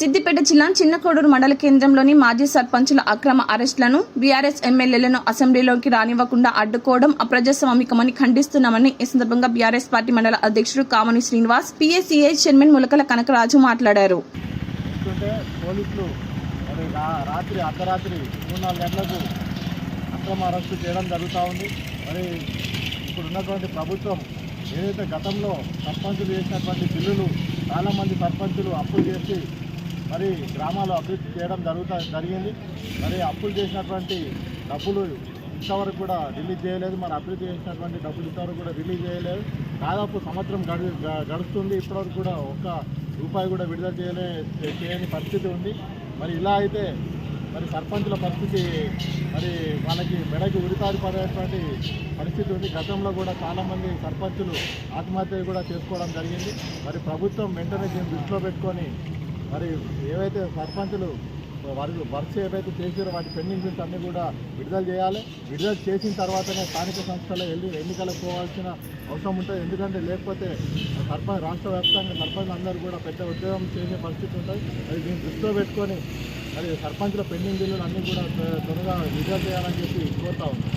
సిద్దిపేట జిల్లా చిన్నకోడూరు మండల కేంద్రంలోని మాజీ సర్పంచుల అక్రమ అరెస్టులను బీఆర్ఎస్ ఎమ్మెల్యేలను అసెంబ్లీలోకి రానివ్వకుండా అడ్డుకోవడం అప్రజాస్వామికమని ఖండిస్తున్నామని ఈ సందర్భంగా బీఆర్ఎస్ పార్టీ మండల అధ్యక్షుడు కామని శ్రీనివాస్ పీఎస్సీఐ చైర్మన్ ములకల కనకరాజు మాట్లాడారు. పోలీసులు రాత్రి అర్ధరాత్రి మూడు నాలుగు గంటలకు అక్రమ అరెస్టు చేయడం జరుగుతూ ఉంది. మరి ఇప్పుడు ప్రభుత్వం ఏదైతే గతంలో సర్పంచులు చేసినటువంటి బిల్లులు చాలామంది సర్పంచులు అప్పులు చేసి మరి గ్రామాలు అభివృద్ధి చేయడం జరుగుతా జరిగింది. మరి అప్పులు చేసినటువంటి డబ్బులు ఇంతవరకు కూడా రిలీజ్ చేయలేదు. మరి అభివృద్ధి చేసినటువంటి డబ్బులు ఇంతవరకు కూడా రిలీజ్ చేయలేదు. దాదాపు సంవత్సరం గడి గ- గడుస్తుంది. ఇప్పటివరకు కూడా ఒక్క రూపాయి కూడా విడుదల చేయలే చేయని పరిస్థితి ఉంది. మరి ఇలా అయితే మరి సర్పంచుల పరిస్థితి మరి వాళ్ళకి మెడకి ఉరితారి పడేటువంటి పరిస్థితి ఉంది. గతంలో కూడా చాలామంది సర్పంచులు ఆత్మహత్య కూడా చేసుకోవడం జరిగింది. మరి ప్రభుత్వం వెంటనే దీన్ని దృష్టిలో పెట్టుకొని మరి ఏవైతే సర్పంచులు వారి వర్క్స్ ఏవైతే చేసారో వాటి పెండింగ్ బిల్స్ అన్నీ కూడా విడుదల చేయాలి. విడుదల చేసిన తర్వాతనే స్థానిక సంస్థలు వెళ్ళి ఎన్నికలకు పోవాల్సిన అవసరం ఉంటుంది. ఎందుకంటే లేకపోతే సర్పంచ్ రాష్ట్ర వ్యాప్తంగా సర్పంచ్ అందరూ కూడా పెద్ద ఉద్యోగం చేసే పరిస్థితి ఉంటుంది. అది దీన్ని దృష్టిలో పెట్టుకొని మరి సర్పంచ్ల పెండింగ్ బిల్లులు అన్నీ కూడా త్వరగా విడుదల చేయాలని చెప్పి కోరుతా ఉన్నాను